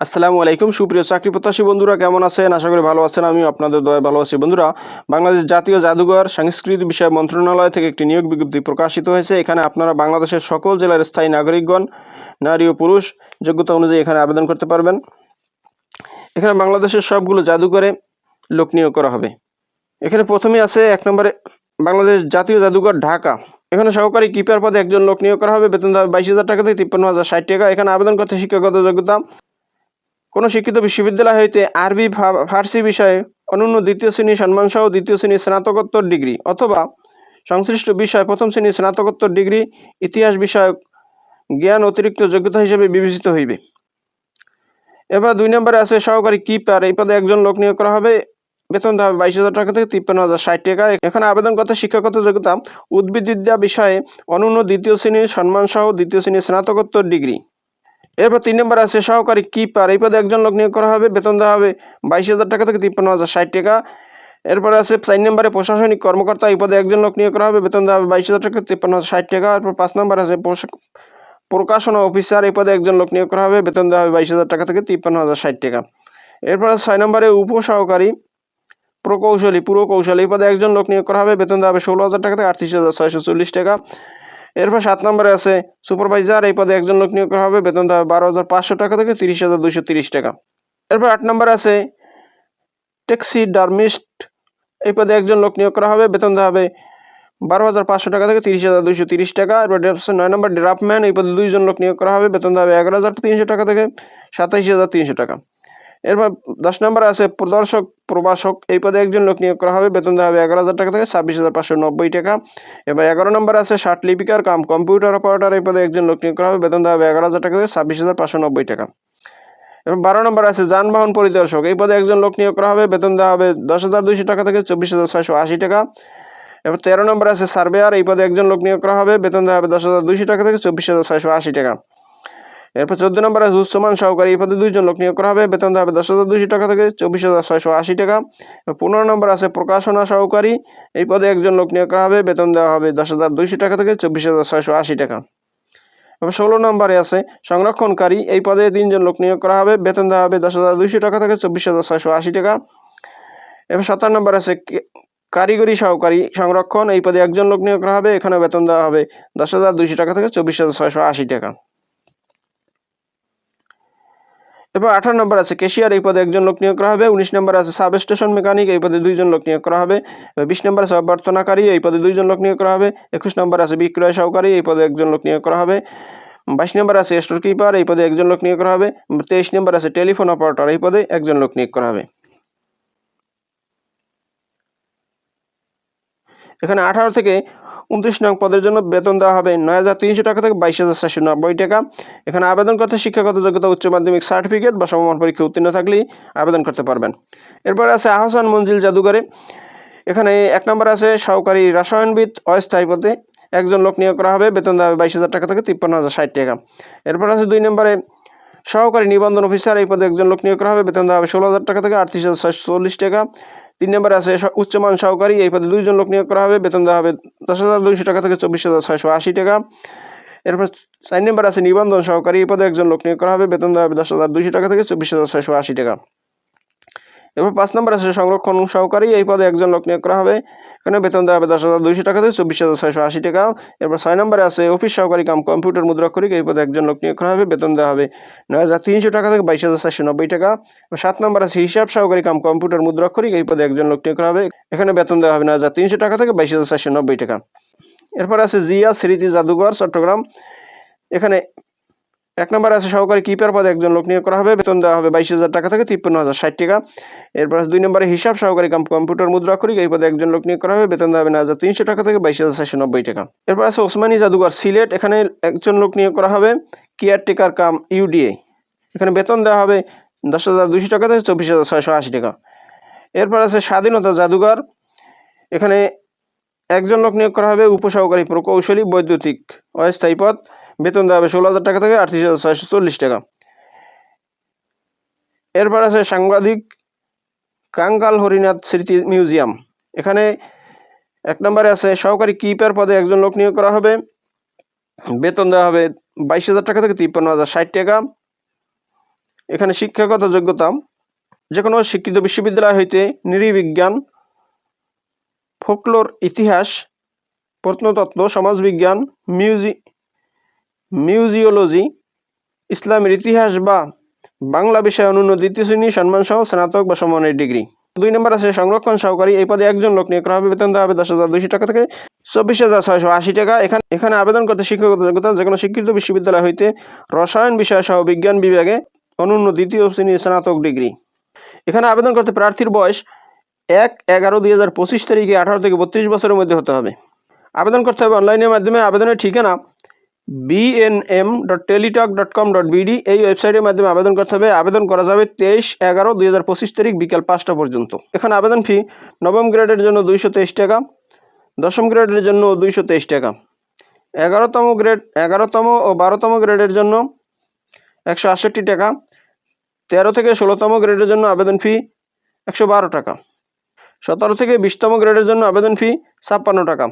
আসসালামু আলাইকুম। সুপ্রিয় চাকরি প্রত্যাশী বন্ধুরা, কেমন আছেন? আশা করি ভালো আছেন। আমি আপনাদের দয়া ভালো আছি। বন্ধুরা, বাংলাদেশ জাতীয় জাদুঘর সংস্কৃতি বিষয় মন্ত্রণালয় থেকে একটি নিয়োগ বিজ্ঞপ্তি প্রকাশিত হয়েছে। এখানে আপনারা বাংলাদেশের সকল জেলার স্থায়ী নাগরিকগণ, নারী ও পুরুষ যোগ্যতা অনুযায়ী এখানে আবেদন করতে পারবেন। এখানে বাংলাদেশের সবগুলো জাদুঘরে লোক নিয়োগ করা হবে। এখানে প্রথমে আছে এক নম্বরে বাংলাদেশ জাতীয় জাদুঘর ঢাকা। এখানে সহকারী কিপার পদে একজন লোক নিয়োগ করা হবে। বেতন দেওয়া বাইশ হাজার টাকা থেকে তিপ্পান্ন হাজার ষাট টাকা। এখানে আবেদন করতে শিক্ষাগত যোগ্যতা কোনো শিক্ষিত বিশ্ববিদ্যালয় হইতে আরবি ফার্সি বিষয়ে অনন্য দ্বিতীয় শ্রেণি সম্মানসহ দ্বিতীয় শ্রেণি স্নাতকোত্তর ডিগ্রি অথবা সংশ্লিষ্ট বিষয় প্রথম শ্রেণি স্নাতকোত্তর ডিগ্রি ইতিহাস বিষয়ক জ্ঞান অতিরিক্ত যোগ্যতা হিসেবে বিবেচিত হইবে। এবার দুই নম্বরে আছে সহকারী কিপার। এই পদে একজন লোক নিয়োগ করা হবে। বেতন দেওয়া হবে বাইশ হাজার টাকা থেকে তিপ্পান্ন হাজার ষাট টাকা। এখানে আবেদন করতে শিক্ষাগত যোগ্যতা উদ্ভিদবিদ্যা বিষয়ে অনন্য দ্বিতীয় শ্রেণির সম্মানসহ দ্বিতীয় শ্রেণির স্নাতকোত্তর ডিগ্রি। এরপর তিন নম্বর আছে, সহকারী কিপার এই পদে একজন লোক নিয়োগ করা হবে, বেতন দেওয়া হবে বাইশ হাজার টাকা থেকে তিপ্পান্ন হাজার ষাট টাকা। এরপরে আছে চার নম্বরে প্রশাসনিক কর্মকর্তা, এই পদে একজন লোক নিয়োগ করা হবে, বেতন দেওয়া হবে বাইশ হাজার টাকা তিপ্পান্ন হাজার ষাট টাকা। এরপর পাঁচ নম্বর আছে প্রকাশনা অফিসার এই পদে একজন লোক নিয়োগ করা হবে, বেতন দেওয়া হবে বাইশ হাজার টাকা থেকে তিপ্পান্ন হাজার ষাট টাকা। এরপর ছয় নম্বরে উপসহকারী, প্রকৌশলী, পুরকৌশলী, এই পদে একজন লোক নিয়োগ করা হবে, বেতন দেওয়া হবে ষোলো হাজার টাকা থেকে আটত্রিশ হাজার ছয়শো চল্লিশ টাকা। এরপর সাত নম্বরে আছে, সুপারভাইজার এই পদে একজন লোক নিয়োগ করা হবে, বেতন দেওয়া বারো হাজার পাঁচশো টাকা থেকে তিরিশ হাজার দুইশো তিরিশ টাকা। এরপর আট নম্বরে আছে ট্যাক্সি ডারমিস্ট এই পদে একজন লোক নিয়োগ করা হবে, বেতন দেওয়া হবে বারো হাজার পাঁচশো টাকা থেকে তিরিশ হাজার দুইশো তিরিশ টাকা। এরপর নয় নম্বর ড্রাফটম্যান, এই পদে দুইজন লোক নিয়োগ করা হবে, বেতন দেওয়া হবে এগারো হাজার তিনশো টাকা থেকে সাতাইশ হাজার তিনশো টাকা। এরপর দশ নম্বর আছে প্রদর্শক প্রবাসক এই পদে একজন লোক নিয়োগ করা হবে। বেতন দেওয়া হবে এগারো হাজার টাকা থেকে ছাব্বিশ হাজার পাঁচশো নব্বই টাকা। এবার এগারো নম্বর আছে ষাট লিপিকার কাম, কম্পিউটার অপারেটর, এই পদে একজন লোক নিয়োগ করা হবে। বেতন দেওয়া হবে এগারো হাজার টাকা থেকে ছাব্বিশ হাজার পাঁচশো নব্বই টাকা। এবং বারো নম্বর আছে যানবাহন পরিদর্শক, এই পদে একজন লোক নিয়োগ করা হবে। বেতন দেওয়া হবে দশ হাজার দুইশো টাকা থেকে চব্বিশ হাজার ছয়শো আশি টাকা। এবার তেরো নম্বর আছে সার্ভেয়ার, এই পদে একজন লোক নিয়োগ করা হবে। বেতন দেওয়া হবে দশ হাজার দুইশো টাকা থেকে চব্বিশ হাজার ছয়শো আশি টাকা। এরপর চোদ্দ নম্বর আছে উচ্চমান সহকারী এই পদে দুইজন লোক নিয়োগ করা হবে। বেতন হবে দশ হাজার দুইশো টাকা থেকে চব্বিশ হাজার ছয়শো আশি টাকা। পনেরো নম্বর আছে প্রকাশনা সহকারী, এই পদে একজন লোক নিয়োগ করা হবে। বেতন দেওয়া হবে দশ হাজার দুইশো টাকা থেকে চব্বিশ হাজার ছয়শো আশি টাকা। এবার ষোলো নম্বরে আছে সংরক্ষণকারী, এই পদে তিনজন লোক নিয়োগ করা হবে। বেতন দেওয়া হবে দশ হাজার দুইশো টাকা থেকে চব্বিশ হাজার ছয়শো আশি টাকা। এবার সতেরো নম্বর আছে কারিগরি সহকারী সংরক্ষণ, এই পদে একজন লোক নিয়োগ করা হবে। এখানে বেতন দেওয়া হবে দশ হাজার দুইশো টাকা থেকে চব্বিশ হাজার ছয়শো আশি টাকা। এবার আঠারো নম্বর আছে, কেশিয়ার, এই পদে একজন লোক নিয়োগ করা হবে। উনিশ নম্বর আছে সাব স্টেশন মেকানিক, এই পদে দুইজন লোক নিয়োগ করা হবে। বিশ নম্বর আছে, অভ্যর্থনাকারী, এই পদে দুইজন লোক নিয়োগ করা হবে। একুশ নম্বর আছে, বিক্রয় সহকারী, এই পদে একজন লোক নিয়োগ করা হবে। বাইশ নম্বর আছে, স্টোর কিপার, এই পদে একজন লোক নিয়োগ করা হবে। তেইশ নম্বর আছে, টেলিফোন অপারেটর, এই পদে একজন লোক নিয়োগ করা হবে। এখানে আঠারো থেকে উনত্রিশ নং পদের জন্য বেতন দেওয়া হবে নয় হাজার তিনশো টাকা থেকে বাইশ হাজার চারশো নব্বই টাকা। এখানে আবেদন করতে শিক্ষাগত যোগ্যতা, উচ্চ মাধ্যমিক সার্টিফিকেট বা সমমান পরীক্ষা উত্তীর্ণ থাকলেই আবেদন করতে পারবেন। এরপর আছে আহসান মঞ্জিল জাদুঘরে। এখানে এক নম্বর আছে সহকারী রাসায়নবিদ, অস্থায়ী পদে একজন লোক নিয়োগ করা হবে, বেতন দেওয়া হবে বাইশ হাজার টাকা থেকে তিপ্পান্ন হাজার ষাট টাকা। এরপর আছে দুই নম্বরে সহকারী নিবন্ধন অফিসার, এই পদে একজন লোক নিয়োগ করা হবে, বেতন দেওয়া হবে ষোলো হাজার টাকা থেকে আটত্রিশ হাজার চল্লিশ টাকা। তিন নম্বরে আছে উচ্চমান সহকারী, এই পদে দুইজন লোক নিয়োগ করা হবে, বেতন দেওয়া হবে দশ হাজার দুইশো টাকা থেকে চব্বিশ হাজার ছয়শো আশি টাকা। এরপর চার নম্বর আছে নিবন্ধন সহকারী, এই পদে একজন লোক নিয়োগ করা হবে, বেতন দেওয়া হবে দশ হাজার দুইশো টাকা থেকে চব্বিশ হাজার ছয়শো আশি টাকা। এরপর পাঁচ নম্বর আছে সংরক্ষণ সহকারী, এই পদে একজন লোক নিয়োগ করা হবে এখানে বেতন দেওয়া হবে দশ হাজার দুইশো টাকা থেকে চব্বিশ হাজার ছয়শো আশি টাকা। এরপর ছয় নম্বরে আছে, অফিস সহকারী কাম, কম্পিউটার মুদ্রাক্ষরিক, এই পদে একজন লোক নিয়োগ করা হবে, বেতন দেওয়া হবে নয় হাজার তিনশো টাকা থেকে বাইশ হাজার চারশো নব্বই টাকা। সাত নম্বর আছে, হিসাব সহকারী কাম, কম্পিউটার মুদ্রাক্ষরিক, এই পদে একজন লোক নিয়োগ করা হবে, এখানে বেতন দেওয়া হবে নয় হাজার তিনশো টাকা থেকে বাইশ হাজার চারশো নব্বই টাকা। এরপর আছে জিয়া স্মৃতি জাদুঘর, চট্টগ্রাম। এখানে এক নম্বর আছে সহকারী কিপার পদে একজন লোক নিয়োগ করা হবে, বেতন দেওয়া হবে বাইশ হাজার টাকা থেকে তিপ্পান্ন হাজার ষাট টাকা। এরপর আছে দুই নম্বরে হিসাব সহকারী কাম কম্পিউটার মুদ্রাক্ষরিক এই পদে একজন লোক নিয়োগ করা হবে, বেতন দেওয়া হবে নয় হাজার তিনশো টাকা থেকে বাইশ হাজার চারশো নব্বই টাকা। এরপর আছে ওসমানী জাদুঘর সিলেট, এখানে একজন লোক নিয়োগ করা হবে, কেয়ারটেকার কাম ইউডিএ এখানে বেতন দেওয়া হবে দশ হাজার দুইশো টাকা থেকে চব্বিশ হাজার ছয়শো আশি টাকা। এরপর আছে স্বাধীনতা জাদুঘর, এখানে একজন লোক নিয়োগ করা হবে, উপসহকারী প্রকৌশলী, বৈদ্যুতিক অস্থায়ী পদ। বেতন দেওয়া হবে ষোলো হাজার টাকা থেকে আটত্রিশ হাজার ছয়শো চল্লিশ টাকা। এরপর আছে সাংবাদিক কাঙ্গাল হরিনাথ স্মৃতি মিউজিয়াম। এখানে এক নম্বরে আছে, সহকারী কিপার পদে একজন লোক নিয়োগ করা হবে। বেতন দেওয়া হবে বাইশ হাজার টাকা থেকে তিপ্পান্ন হাজার ষাট টাকা। এখানে শিক্ষাগত যোগ্যতা যে কোনো শিক্ষিত বিশ্ববিদ্যালয় হইতে নৃবিজ্ঞান ফোকলোর ইতিহাস, প্রত্নতত্ত্ব, সমাজবিজ্ঞান, মিউজি মিউজিওলজি, ইসলামের ইতিহাস বা বাংলা বিষয়ে অনন্য দ্বিতীয় শ্রেণি সম্মানসহ স্নাতক বা সমানের ডিগ্রি। দুই নম্বর আছে সংরক্ষণ সহকারী। এই পদে একজন লোক নিয়োগ করা হবে। বেতন দেওয়া হবে দশ হাজার দুইশো টাকা থেকে চব্বিশ হাজার ছয়শো আশি টাকা। এখানে এখানে আবেদন করতে শিক্ষাগত যোগ্যতা যে কোনো শিক্ষিত বিশ্ববিদ্যালয় হইতে রসায়ন বিষয় সহ বিজ্ঞান বিভাগে অনন্য দ্বিতীয় শ্রেণি স্নাতক ডিগ্রি। এখানে আবেদন করতে প্রার্থীর বয়স এক এগারো দুই হাজার পঁচিশ তারিখে আঠারো থেকে বত্রিশ বছরের মধ্যে হতে হবে। আবেদন করতে হবে অনলাইনের মাধ্যমে। আবেদনের ঠিকানা BNM dot Teletalk dot com dot BD এই ওয়েবসাইটের মাধ্যমে আবেদন করতে হবে। আবেদন করা যাবে তেইশ এগারো দুই হাজার পঁচিশ তারিখ বিকাল পাঁচটা পর্যন্ত। এখানে আবেদন ফি নবম গ্রেডের জন্য দুইশো তেইশ টাকা, দশম গ্রেডের জন্য দুইশো তেইশ টাকা। এগারোতম গ্রেড এগারোতম ও বারোতম গ্রেডের জন্য একশো আটষট্টি টাকা। তেরো থেকে ষোলোতম গ্রেডের জন্য আবেদন ফি একশো বারো টাকা। সতেরো থেকে বিশতম গ্রেডের জন্য আবেদন ফি ছাপ্পান্ন টাকা।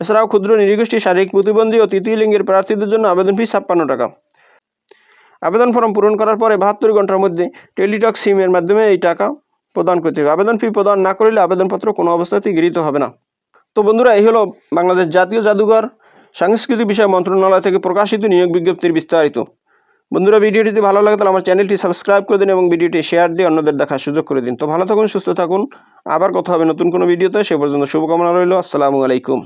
এছাড়াও ক্ষুদ্র নিরীগোষ্ঠী, শারীরিক প্রতিবন্ধী ও তৃতীয় লিঙ্গের প্রার্থীদের জন্য আবেদন ফি ছাপ্পান্ন টাকা। আবেদন ফর্ম পূরণ করার পরে বাহাত্তর ঘণ্টার মধ্যে টেলিটক সিমের মাধ্যমে এই টাকা প্রদান করতে হবে। আবেদন ফি প্রদান না করলে আবেদনপত্র কোনো অবস্থাতেই গৃহীত হবে না। তো বন্ধুরা, এই হলো বাংলাদেশ জাতীয় জাদুঘর সাংস্কৃতিক বিষয় মন্ত্রণালয় থেকে প্রকাশিত নিয়োগ বিজ্ঞপ্তির বিস্তারিত। বন্ধুরা ভিডিওটি যদি ভালো লাগে তাহলে আমার চ্যানেলটি সাবস্ক্রাইব করে দিন এবং ভিডিওটি শেয়ার দিয়ে অন্যদের দেখার সুযোগ করে দিন। তো ভালো থাকুন, সুস্থ থাকুন। আবার কথা হবে নতুন কোনো ভিডিওতে। সে পর্যন্ত শুভকামনা রইল। আসসালামু আলাইকুম।